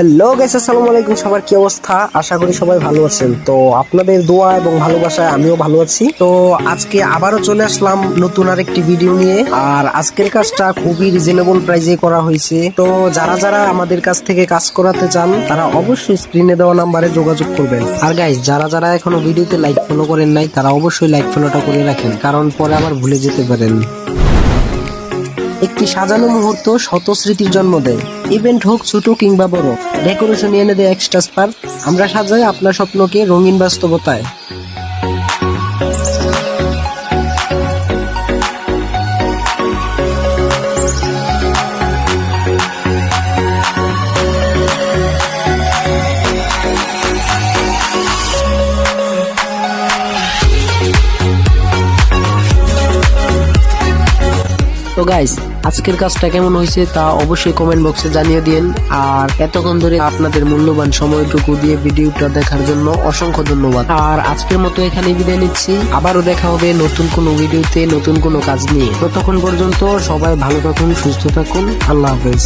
Hello guys, আসসালামু আলাইকুম। সবার কি অবস্থা? আশা করি সবাই ভালো আছেন। তো আপনাদের দোয়া এবং ভালোবাসায় আমিও ভালো আছি। তো আজকে আবারও চলে আসলাম নতুন আরেকটি ভিডিও নিয়ে। আর আজকের কাজটা খুবই রিজনেবল প্রাইসে করা হয়েছে। তো যারা যারা আমাদের কাছ থেকে কাজ করাতে চান, তারা অবশ্যই স্ক্রিনে দেওয়া নাম্বারে যোগাযোগ করবেন। আর গাইস যারা যারা এখনও ভিডিওতে লাইক ফলো করেন নাই, তারা অবশ্যই লাইক ফলোটা করে রাখেন। কারণ পরে আবার ভুলে যেতে পারেন। একটি সাজানো মুহূর্ত শত স্মৃতির জন্ম দেয়। ইভেন্ট হোক ছোট কিংবা বড়, ডেকোরেশন এনে দেয় এক্সট্রা স্পার আমরা সাজাই আপনার স্বপ্নকে রঙিন বাস্তবতায়। তো গাইস আজকের কাজটা কেমন হয়েছে তা অবশ্যই কমেন্ট বক্সে জানিয়ে দিন। আর এতক্ষণ ধরে আপনাদের মূল্যবান সময়টুকু দিয়ে ভিডিওটা দেখার জন্য অসংখ্য ধন্যবাদ। আর আজকের মতো এখানে বিদায় নিচ্ছি। আবারও দেখা হবে নতুন কোনো ভিডিওতে, নতুন কোনো কাজ নিয়ে। ততক্ষণ পর্যন্ত সবাই ভালো থাকুন, সুস্থ থাকুন। আল্লাহ হাফেজ।